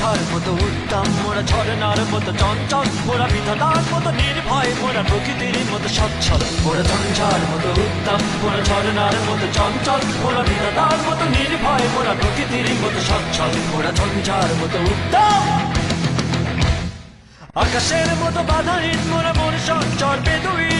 ঝঞ্ঝার মতো উত্তম মোরা ঝরনার মতো চঞ্চল, মোরা বিধাতার মতো নির্ভয়, মোরা প্রকৃতির মতো সচ্ছল। মোরা ঝঞ্ঝার মতো উত্তম মোরা ঝরনার মতো চঞ্চল, মোরা বিধাতার মতো নির্ভয়, মোরা প্রকৃতির মতো সচ্ছল। মোরা ঝঞ্ঝার মতো উত্তম আকাশের মতো বাধাহীন, মোরা মন সঞ্চর বেদুইন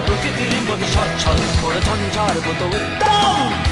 প্রকৃতির মতো সচ্ছল করে ঝঞ্ঝার মতো উত্তম